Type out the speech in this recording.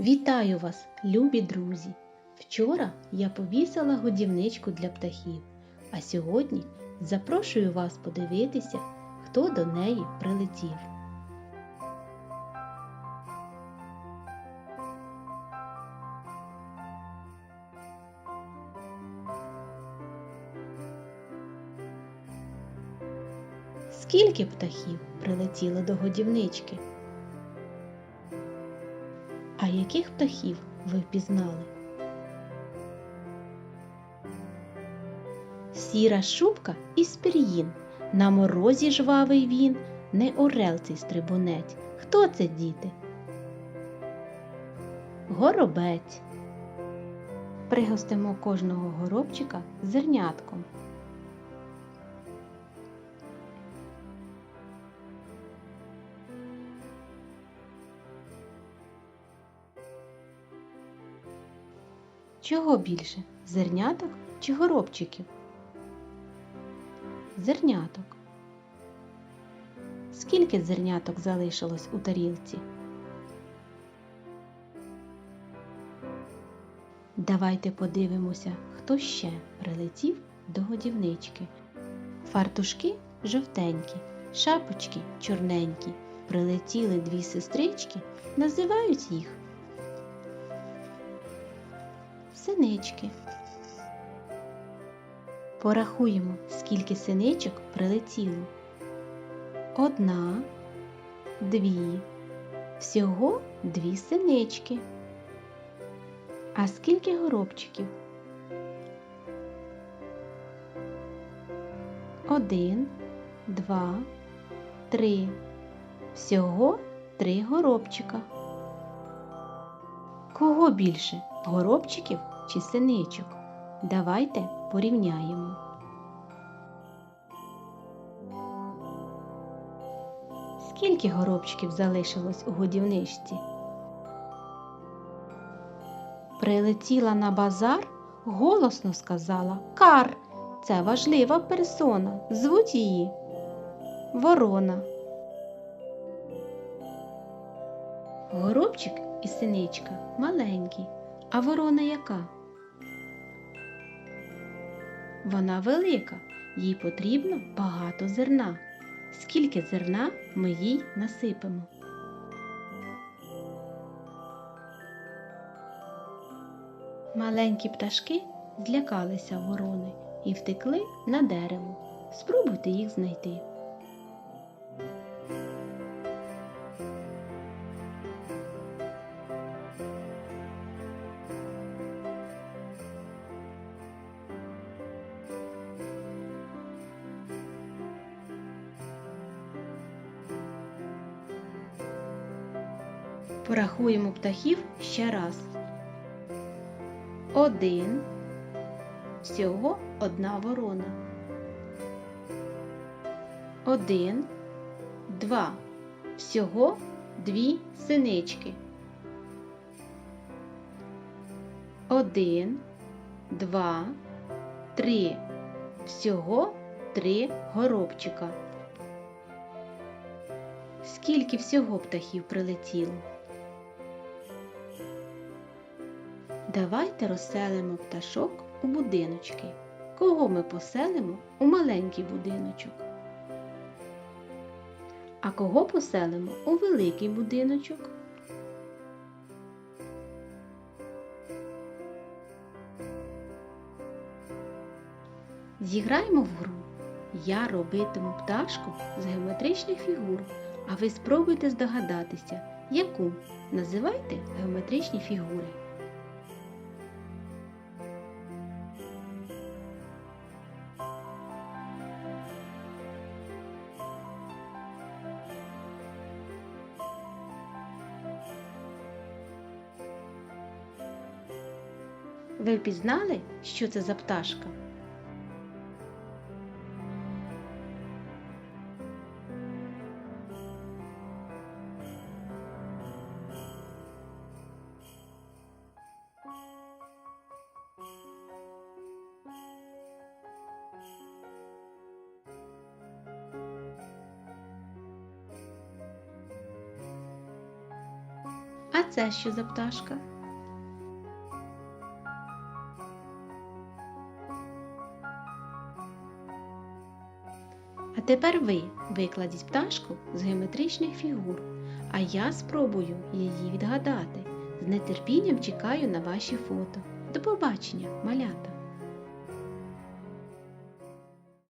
Вітаю вас, любі друзі! Вчора я повісила годівничку для птахів, а сьогодні запрошую вас подивитися, хто до неї прилетів. Скільки птахів прилетіло до годівнички? А яких птахів ви впізнали? Сіра шубка із пір'їн, на морозі жвавий він, не орел цей стрибунець. Хто це, діти? Горобець. Пригостимо кожного горобчика зернятком. Чого більше? Зерняток чи горобчиків? Зерняток. Скільки зерняток залишилось у тарілці? Давайте подивимося, хто ще прилетів до годівнички. Фартушки жовтенькі, шапочки чорненькі. Прилетіли дві сестрички, називають їх синички. Порахуємо, скільки синичок прилетіло. Одна, дві, всього дві синички. А скільки горобчиків? Один, два, три. Всього три горобчика. Кого більше? Горобчиків чи синичок? Давайте порівняємо. Скільки горобчиків залишилось у годівничці? Прилетіла на базар, голосно сказала Кар. Це важлива персона. Звуть її Ворона. Горобчик і синичка маленькі, а ворона яка? Вона велика, їй потрібно багато зерна. Скільки зерна ми їй насипемо? Маленькі пташки злякалися ворони і втекли на дерево. Спробуйте їх знайти. Порахуємо птахів ще раз. Один. Всього одна ворона. Один. Два. Всього дві синички. Один. Два. Три. Всього три горобчика. Скільки всього птахів прилетіло? Давайте розселимо пташок у будиночки. Кого ми поселимо у маленький будиночок? А кого поселимо у великий будиночок? Зіграємо в гру. Я робитиму пташку з геометричних фігур, а ви спробуйте здогадатися, яку називайте геометричні фігури. Ви впізнали, що це за пташка? А це що за пташка? А тепер ви викладіть пташку з геометричних фігур, а я спробую її відгадати. З нетерпінням чекаю на ваші фото. До побачення, малята!